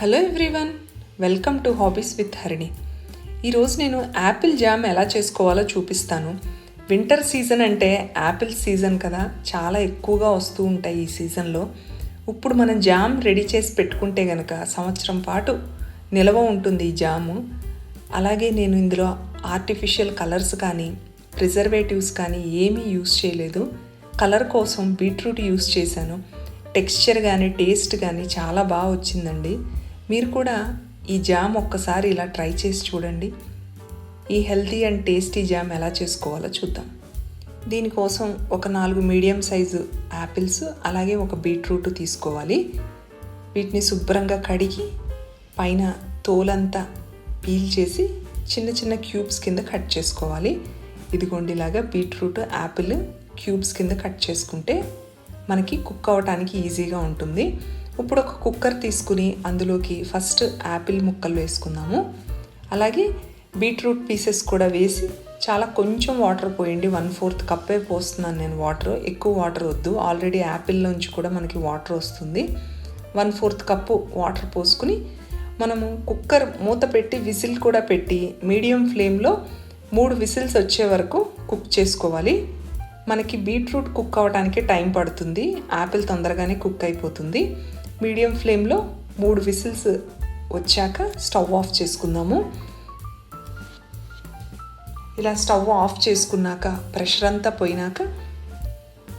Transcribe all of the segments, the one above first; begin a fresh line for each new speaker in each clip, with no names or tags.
Hello everyone welcome to hobbies with Harini ఈరోజు నేను apple jam ఎలా చేసుకోవాలో చూపిస్తాను. వింటర్ సీజన్ అంటే యాపిల్ సీజన్ కదా చాలా ఎక్కువగా వస్తూ ఉంటాయి ఈ సీజన్లో ఇప్పుడు మనం జామ్ రెడీ చేసి పెట్టుకుంటే కనుక సంవత్సరం పాటు నిల్వ ఉంటుంది ఈ జాము అలాగే నేను ఇందులో ఆర్టిఫిషియల్ కలర్స్ కానీ ప్రిజర్వేటివ్స్ కానీ ఏమీ యూస్ చేయలేదు. కలర్ కోసం బీట్రూట్ యూస్ చేశాను. టెక్స్చర్ కానీ టేస్ట్ కానీ చాలా బాగా వచ్చిందండి. మీరు కూడా ఈ జామ్ ఒక్కసారి ఇలా ట్రై చేసి చూడండి. ఈ హెల్తీ అండ్ టేస్టీ జామ్ ఎలా చేసుకోవాలో చూద్దాం. దీనికోసం ఒక నాలుగు మీడియం సైజు యాపిల్స్ అలాగే ఒక బీట్రూట్ తీసుకోవాలి. వీటిని శుభ్రంగా కడిగి పైన తోలంతా పీల్ చేసి చిన్న చిన్న క్యూబ్స్ కింద కట్ చేసుకోవాలి. ఇదిగోండి ఇలాగా బీట్రూట్ యాపిల్ క్యూబ్స్ కింద కట్ చేసుకుంటే మనకి కుక్ అవ్వటానికి ఈజీగా ఉంటుంది. ఇప్పుడు ఒక కుక్కర్ తీసుకుని అందులోకి ఫస్ట్ యాపిల్ ముక్కలు వేసుకుందాము. అలాగే బీట్రూట్ పీసెస్ కూడా వేసి చాలా కొంచెం వాటర్ పోయండి. వన్ ఫోర్త్ కప్పే పోస్తున్నాను నేను వాటర్. ఎక్కువ వాటర్ వద్దు. ఆల్రెడీ యాపిల్లోంచి కూడా మనకి వాటర్ వస్తుంది. వన్ ఫోర్త్ కప్పు వాటర్ పోసుకుని మనము కుక్కర్ మూత పెట్టి విసిల్ కూడా పెట్టి మీడియం ఫ్లేమ్లో మూడు విసిల్స్ వచ్చే వరకు కుక్ చేసుకోవాలి. మనకి బీట్రూట్ కుక్ అవ్వడానికి టైం పడుతుంది. యాపిల్ తొందరగానే కుక్ అయిపోతుంది. మీడియం ఫ్లేమ్లో మూడు విసిల్స్ వచ్చాక స్టవ్ ఆఫ్ చేసుకుందాము. ఇలా స్టవ్ ఆఫ్ చేసుకున్నాక ప్రెషర్ అంతా పోయినాక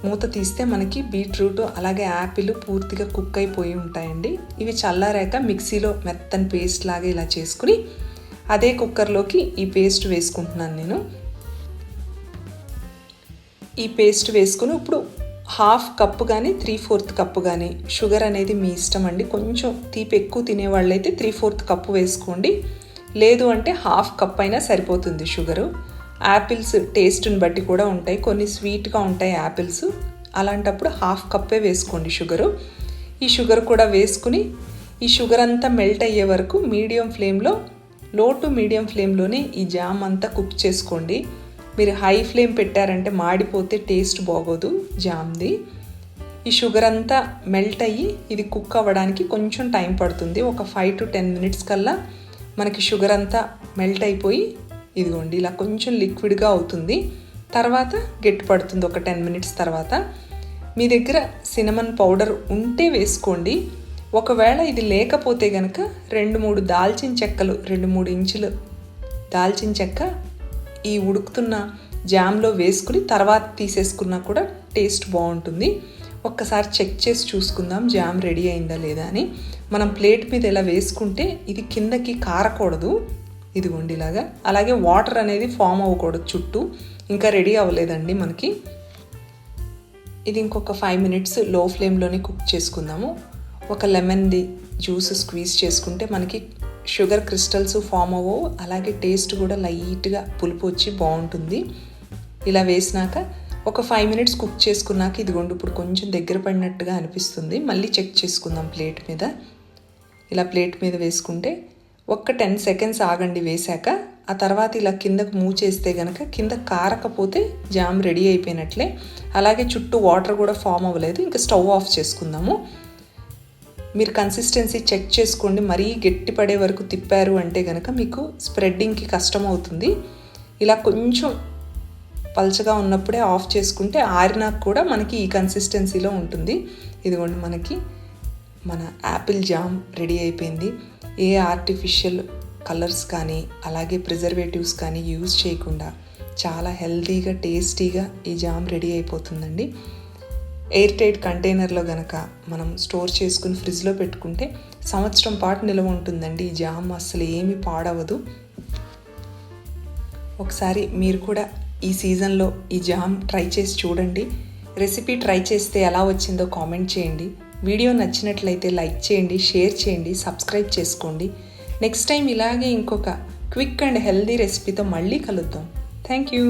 మూత తీస్తే మనకి బీట్రూట్ అలాగే యాపిల్ పూర్తిగా కుక్ అయిపోయి ఉంటాయండి. ఇవి చల్లారాక మిక్సీలో మెత్తని పేస్ట్ లాగా ఇలా చేసుకుని అదే కుక్కర్లోకి ఈ పేస్ట్ వేసుకుంటున్నాను నేను. ఈ పేస్ట్ వేసుకుని ఇప్పుడు హాఫ్ కప్పు కానీ త్రీ ఫోర్త్ కప్పు కానీ షుగర్ అనేది మీ ఇష్టం అండి. కొంచెం తీపి ఎక్కువ తినేవాళ్ళైతే త్రీ ఫోర్త్ కప్పు వేసుకోండి. లేదు అంటే హాఫ్ కప్ అయినా సరిపోతుంది షుగరు. యాపిల్స్ టేస్ట్ని బట్టి కూడా ఉంటాయి. కొన్ని స్వీట్గా ఉంటాయి యాపిల్స్. అలాంటప్పుడు హాఫ్ కప్పే వేసుకోండి షుగరు. ఈ షుగర్ కూడా వేసుకుని ఈ షుగర్ అంతా మెల్ట్ అయ్యే వరకు మీడియం ఫ్లేమ్లో లో టు మీడియం ఫ్లేమ్లోనే ఈ జామ్ అంతా కుక్ చేసుకోండి. మీరు హై ఫ్లేమ్ పెట్టారంటే మాడిపోతే టేస్ట్ బాగోదు జామ్ది. ఈ షుగర్ అంతా మెల్ట్ అయ్యి ఇది కుక్ అవ్వడానికి కొంచెం టైం పడుతుంది. ఒక ఫైవ్ టు టెన్ మినిట్స్ కల్లా మనకి షుగర్ అంతా మెల్ట్ అయిపోయి ఇదిగోండి ఇలా కొంచెం లిక్విడ్గా అవుతుంది. తర్వాత గట్టి పడుతుంది ఒక టెన్ మినిట్స్ తర్వాత. మీ దగ్గర సినమన్ పౌడర్ ఉంటే వేసుకోండి. ఒకవేళ ఇది లేకపోతే కనుక రెండు మూడు దాల్చిన చెక్కలు రెండు మూడు ఇంచులు దాల్చిన చెక్క ఈ ఉడుకుతున్న జామ్లో వేసుకుని తర్వాత తీసేసుకున్నా కూడా టేస్ట్ బాగుంటుంది. ఒక్కసారి చెక్ చేసి చూసుకుందాం జామ్ రెడీ అయిందా లేదా అని. మనం ప్లేట్ మీద ఇలా వేసుకుంటే ఇది కిందకి కారకూడదు. ఇదిగోండి ఇలాగా. అలాగే వాటర్ అనేది ఫామ్ అవ్వకూడదు చుట్టూ. ఇంకా రెడీ అవ్వలేదండి మనకి. ఇది ఇంకొక ఫైవ్ మినిట్స్లో ఫ్లేమ్లోనే కుక్ చేసుకుందాము. ఒక లెమన్ది జ్యూస్ స్క్వీజ్ చేసుకుంటే మనకి షుగర్ క్రిస్టల్స్ ఫామ్ అవ్వవు. అలాగే టేస్ట్ కూడా లైట్గా పులుపు వచ్చి బాగుంటుంది. ఇలా వేసినాక ఒక ఫైవ్ మినిట్స్ కుక్ చేసుకున్నాక ఇదిగోండి ఇప్పుడు కొంచెం దగ్గర పడినట్టుగా అనిపిస్తుంది. మళ్ళీ చెక్ చేసుకుందాం ప్లేట్ మీద. ఇలా ప్లేట్ మీద వేసుకుంటే ఒక్క టెన్ సెకండ్స్ ఆగండి వేశాక ఆ తర్వాత ఇలా కిందకు మూవ్ చేస్తే కనుక కింద కారకపోతే జామ్ రెడీ అయిపోయినట్లే. అలాగే చుట్టూ వాటర్ కూడా ఫామ్ అవ్వలేదు. ఇంకా స్టవ్ ఆఫ్ చేసుకుందాము. మీరు కన్సిస్టెన్సీ చెక్ చేసుకోండి మరీ గట్టి పడే వరకు తిప్పారు అంటే కనుక మీకు స్ప్రెడ్డింగ్కి కష్టం అవుతుంది ఇలా కొంచెం పల్చగా ఉన్నప్పుడే ఆఫ్ చేసుకుంటే ఆరినాక కూడా మనకి ఈ కన్సిస్టెన్సీలో ఉంటుంది. ఇదిగోండి మనకి మన యాపిల్ జామ్ రెడీ అయిపోయింది. ఏ ఆర్టిఫిషియల్ కలర్స్ కానీ అలాగే ప్రిజర్వేటివ్స్ కానీ యూజ్ చేయకుండా చాలా హెల్తీగా టేస్టీగా ఈ జామ్ రెడీ అయిపోతుందండి. ఎయిర్ టైట్ కంటైనర్లో గనక మనం స్టోర్ చేసుకుని ఫ్రిడ్జ్లో పెట్టుకుంటే సంవత్సరం పాటు నిల్వ ఉంటుందండి. ఈ జామ్ అసలు ఏమీ పాడవదు. ఒకసారి మీరు కూడా ఈ సీజన్లో ఈ జామ్ ట్రై చేసి చూడండి. రెసిపీ ట్రై చేస్తే ఎలా వచ్చిందో కామెంట్ చేయండి. వీడియో నచ్చినట్లయితే లైక్ చేయండి షేర్ చేయండి సబ్స్క్రైబ్ చేసుకోండి. నెక్స్ట్ టైం ఇలాగే ఇంకొక క్విక్ అండ్ హెల్దీ రెసిపీతో మళ్ళీ కలుద్దాం. Thank you